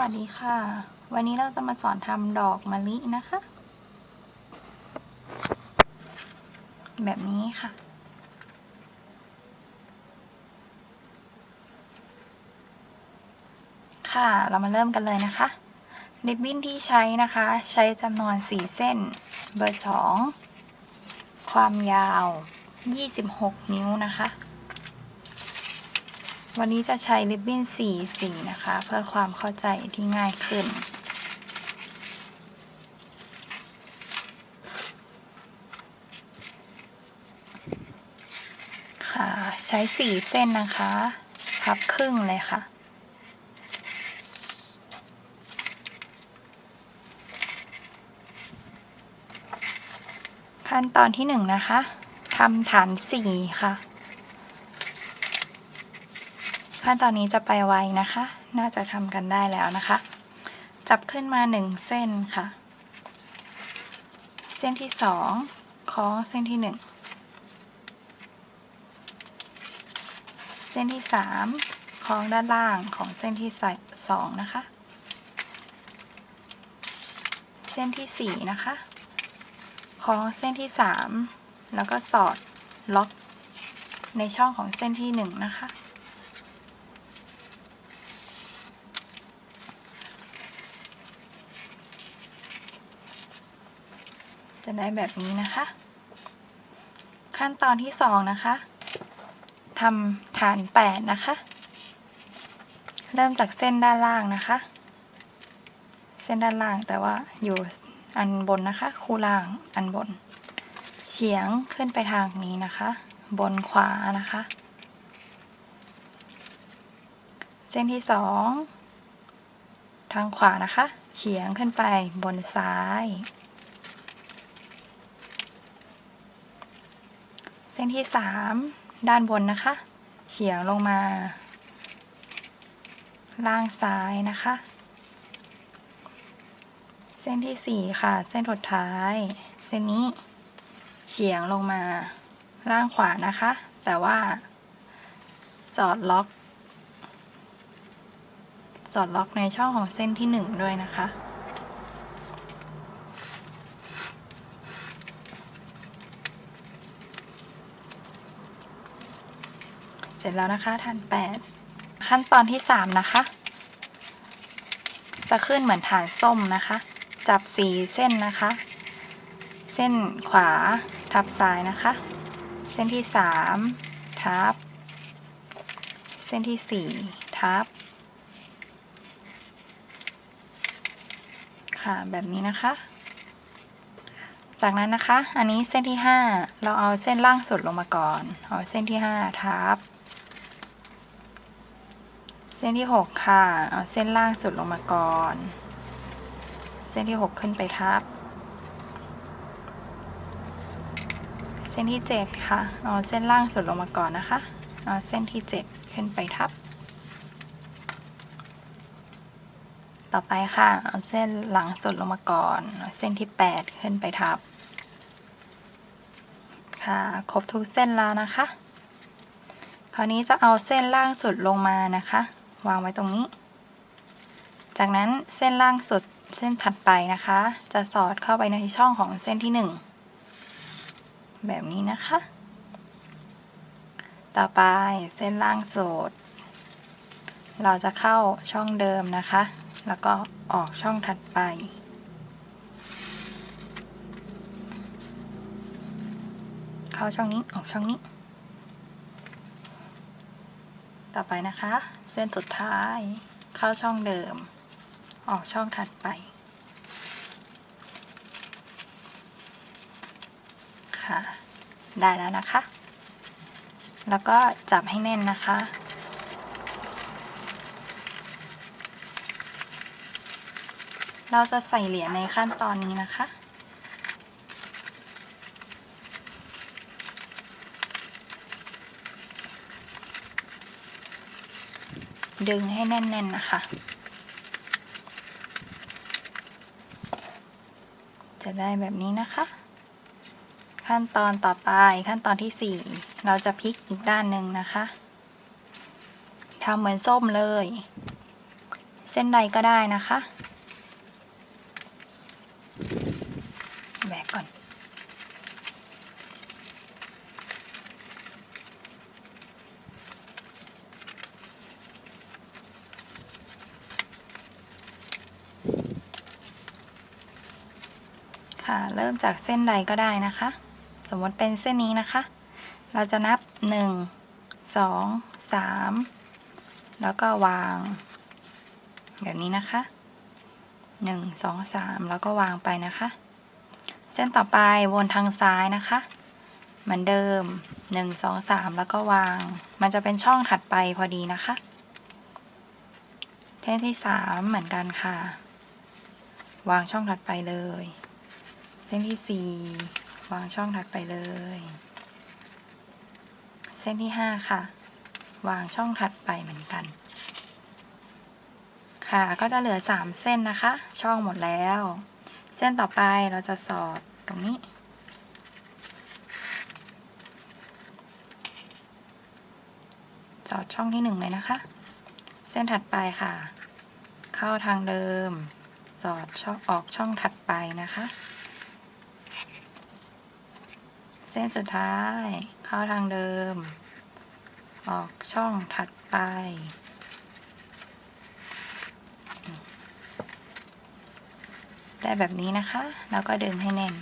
วัสดีค่ะ วันนี้เราจะมาสอนทำดอกมะลินะคะ แบบนี้ค่ะ ค่ะเรามาเริ่มกันเลยนะคะ ริบบิ้นที่ใช้นะคะ ใช้จำนวน 4 เส้น เบอร์ 2 ความยาว 26 นิ้วนะคะ วันนี้จะใช้ริบบิ้นสีสีนะคะ เพื่อความเข้าใจที่ง่ายขึ้น ค่ะ ใช้สีเส้นนะคะ พับครึ่งเลยค่ะขั้นตอนที่หนึ่งนะคะทำฐานสี่ค่ะ ขั้นตอนนี้จะไปไวนะคะ น่าจะทำกันได้แล้วนะคะ จับขึ้นมาหนึ่งเส้นค่ะ เส้นที่สองคล้องเส้นที่หนึ่งเส้นที่สามคล้องด้านล่างของเส้นที่สองนะคะ เส้นที่สี่นะคะคล้องเส้นที่สามแล้วก็สอดล็อกในช่องของเส้นที่หนึ่งนะคะ จะได้แบบนี้นะคะ ขั้นตอนที่สองนะคะทำฐานแปดนะคะ เริ่มจากเส้นด้านล่างนะคะ เส้นด้านล่างแต่ว่าอยู่อันบนนะคะ คู่ล่างอันบน เฉียงขึ้นไปทางนี้นะคะ บนขวานะคะ เส้นที่สองทางขวานะคะ เฉียงขึ้นไปบนซ้าย เส้นที่สามด้านบนนะคะเฉียงลงมา ล่างซ้ายนะคะ เส้นที่สี่ค่ะ เส้นสุดท้าย เส้นนี้เฉียงลงมา ล่างขวานะคะ แต่ว่าจอดล็อกจอดล็อกในช่องของเส้นที่หนึ่งด้วยนะคะ ร็จแล้วนะคะฐานแปดขั้นตอนที่สามนะคะ จะขึ้นเหมือนฐานส้มนะคะ จับสีเส้นนะคะ เส้นขวาทับซ้ายนะคะ เส้นที่สามทับ เส้นที่สี่ทับ ค่ะแบบนี้นะคะ จากนั้นนะคะ อันนี้เส้นที่ห้าเราเอาเส้นล่างสุดลงมาก่อน เอาเส้นที่ห้าทับ ส้นที่หกค่ะ เอาเส้นล่างสุดลงมาก่อน เส้นที่หกขึ้นไปทับ เส้นที่เจ็ดค่ะ เอาเส้นล่างสุดลงมาก่อนนะคะ เอาเส้นที่เจ็ดขึ้นไปทับ ต่อไปค่ะ เอาเส้นหลังสุดลงมาก่อน เอาเส้นที่แปดขึ้นไปทับ ค่ะ ครบทุกเส้นแล้วนะคะคราวนี้จะเอาเส้นล่างสุดลงมานะคะ วางไว้ตรงนี้ จากนั้นเส้นล่างสุดเส้นถัดไปนะคะ จะสอดเข้าไปในช่องของเส้นที่หนึ่งแบบนี้นะคะ ต่อไปเส้นล่างสุดเราจะเข้าช่องเดิมนะคะ แล้วก็ออกช่องถัดไป เข้าช่องนี้ออกช่องนี้ ต่อไปนะคะ เส้นสุดท้ายเข้าช่องเดิม ออกช่องถัดไป ค่ะ ได้แล้วนะคะ แล้วก็จับให้แน่นนะคะเราจะใส่เหรียญในขั้นตอนนี้นะคะ ดึงให้แน่น ๆ นะคะ จะได้แบบนี้นะคะ ขั้นตอนต่อไปขั้นตอนที่ 4 เราจะพลิกอีกด้านหนึ่งนะคะทำเหมือนส้มเลย เส้นใดก็ได้นะคะ แบกก่อน ค่ะ เริ่มจากเส้นใดก็ได้นะคะ สมมติเป็นเส้นนี้นะคะ เราจะนับหนึ่งสองสามแล้วก็วาง แบบนี้นะคะหนึ่งสองสามแล้วก็วางไปนะคะ เส้นต่อไปวนทางซ้ายนะคะเหมือนเดิมหนึ่งสองสามแล้วก็วาง มันจะเป็นช่องถัดไปพอดีนะคะ เส้นที่สามเหมือนกันค่ะ วางช่องถัดไปเลย เส้นที่สี่วางช่องถัดไปเลย เส้นที่ห้าค่ะ วางช่องถัดไปเหมือนกัน ค่ะก็จะเหลือสามเส้นนะคะ ช่องหมดแล้ว เส้นต่อไปเราจะสอดตรงนี้สอดช่องที่หนึ่งเลยนะคะ เส้นถัดไปค่ะ เข้าทางเดิม สอดช่องออกช่องถัดไปนะคะ เส้นสุดท้าย เข้าทางเดิม ออกช่องถัดไป ได้แบบนี้นะคะ แล้วก็ดึงให้แน่น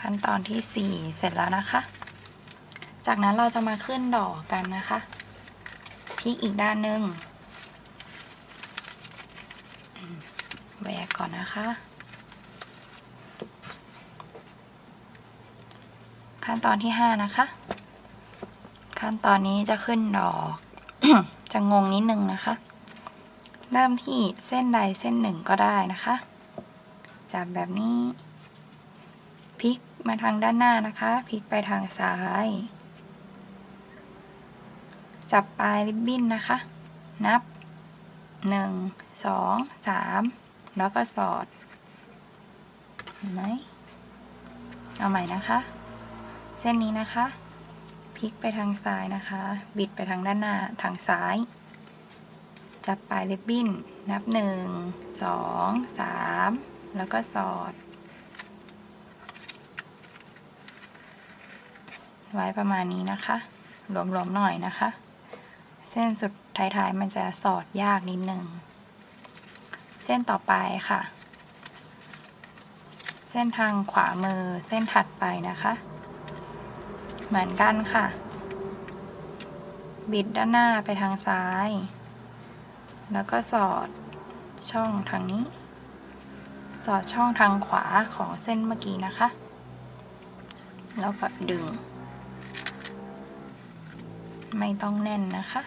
ขั้นตอนที่ 4 เสร็จแล้วนะคะ จากนั้นเราจะมาขึ้นดอกกันนะคะ พลิกอีกด้านหนึ่งแหวกก่อนนะคะ ขั้นตอนที่5นะคะ ขั้นตอนนี้จะขึ้นดอก จะงงนิดนึงนะคะ เริ่มที่เส้นใดเส้นหนึ่งก็ได้นะคะจับแบบนี้พลิกมาทางด้านหน้านะคะพลิกไปทางซ้าย จับปลายริบบิ้นนะคะ นับหนึ่งสองสามแล้วก็สอด เห็นไหม เอาใหม่นะคะ เส้นนี้นะคะ พลิกไปทางซ้ายนะคะ บิดไปทางด้านหน้า ทางซ้าย จับปลายริบบิ้น นับหนึ่งสองสามแล้วก็สอด ไว้ประมาณนี้นะคะ หลวมๆหน่อยนะคะ เส้นสุดท้ายๆ มันจะสอดยากนิดนึง เส้นต่อไปค่ะ เส้นทางขวามือเส้นถัดไปนะคะ เหมือนกันค่ะ บิดด้านหน้าไปทางซ้าย แล้วก็สอดช่องทางนี้ สอดช่องทางขวาของเส้นเมื่อกี้นะคะ แล้วก็ดึง ไม่ต้องแน่นนะคะ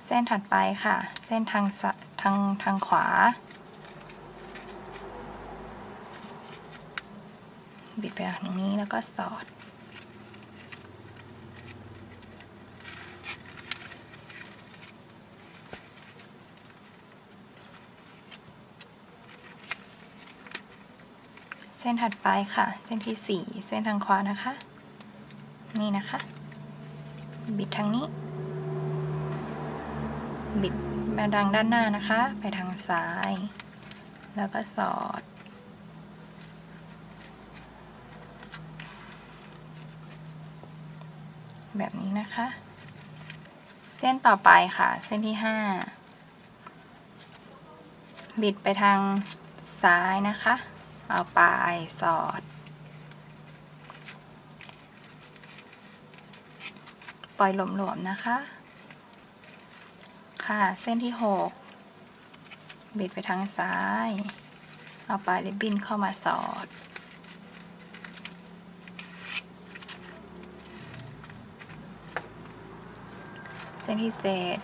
เส้นถัดไปค่ะ เส้นทางทางทางขวา บิดไปทางนี้แล้วก็สอด เส้นถัดไปค่ะ เส้นที่สี่เส้นทางขวานะคะ นี่นะคะ บิดทางนี้ บิดมาดังด้านหน้านะคะ ไปทางซ้าย แล้วก็สอด แบบนี้นะคะ เส้นต่อไปค่ะ เส้นที่ห้าบิดไปทางซ้ายนะคะ เอาปลายสอด ปล่อยหลวมๆนะคะ ค่ะ เส้นที่หกบิดไปทางซ้าย เอาปลายริบบิ้นเข้ามาสอด เส้นที่เจ็ด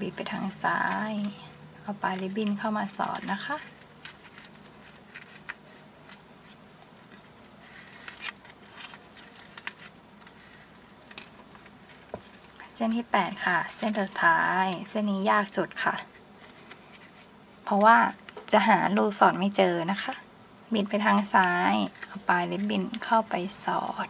บิดไปทางซ้าย เอาปลายริบบิ้นเข้ามาสอดนะคะ ส้นที่ 8 ค่ะ เส้นสุดท้าย เส้นนี้ยากสุดค่ะ เพราะว่าจะหารูสอดไม่เจอนะคะ บิดไปทางซ้ายเอาปลายริบบินเข้าไปสอด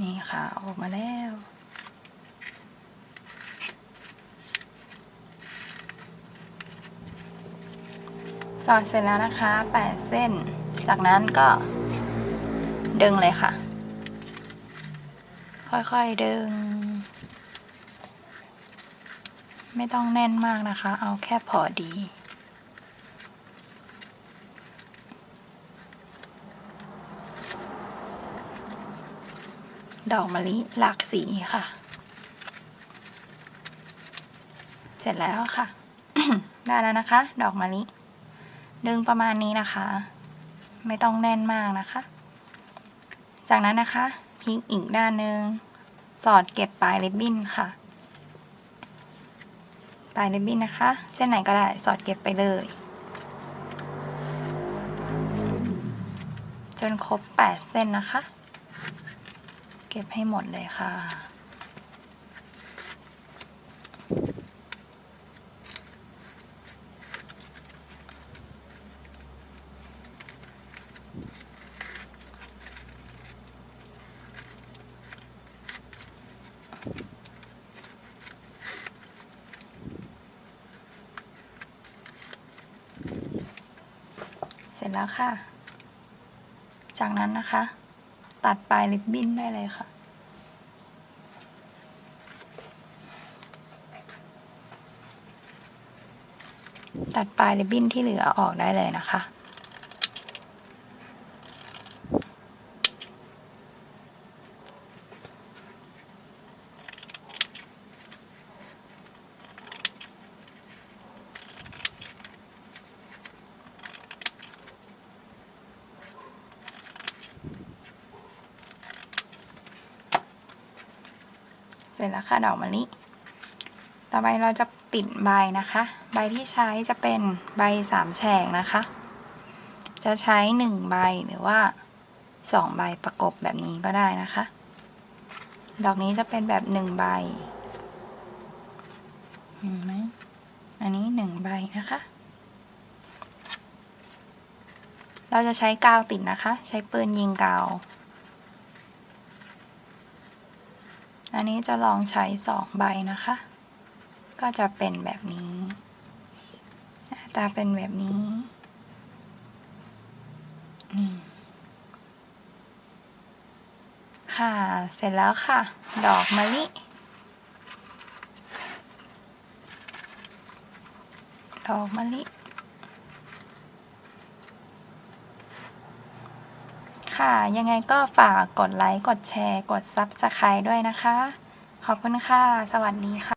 นี่ค่ะ ออกมาแล้วสอดเสร็จแล้วนะคะแปดเส้น จากนั้นก็ดึงเลยค่ะ ค่อยๆดึง ไม่ต้องแน่นมากนะคะ เอาแค่พอดี ดอกมะลิหลากสีค่ะ เสร็จแล้วค่ะ ได้แล้วนะคะ ดอกมะลิดึงประมาณนี้นะคะ ไม่ต้องแน่นมากนะคะ จากนั้นนะคะพลิกอีกด้านหนึ่งสอดเก็บปลายริบบิ้นค่ะปลายริบบิ้นนะคะ เส้นไหนก็ได้สอดเก็บไปเลย จนครบแปดเส้นนะคะ เก็บให้หมดเลยค่ะ ร็จแล้วค่ะ จากนั้นนะคะ ตัดปลายริบบิ้นได้เลยค่ะตัดปลายริบบิ้นที่เหลือออกได้เลยนะคะ เสร็จแล้วค่ะดอกมะลิ ต่อไปเราจะติดใบนะคะ ใบที่ใช้จะเป็นใบสามแฉกนะคะ จะใช้หนึ่งใบหรือว่าสองใบประกบแบบนี้ก็ได้นะคะ ดอกนี้จะเป็นแบบหนึ่งใบเห็นไหมอันนี้หนึ่งใบนะคะ เราจะใช้กาวติดนะคะ ใช้ปืนยิงกาว อันนี้จะลองใช้สองใบนะคะ ก็จะเป็นแบบนี้ตาเป็นแบบนี้ค่ะ เสร็จแล้วค่ะ ดอกมะลิ ดอกมะลิ ค่ะ ยังไงก็ฝากกดไลค์ กดแชร์ กด Subscribe ด้วยนะคะ ขอบคุณค่ะ สวัสดีค่ะ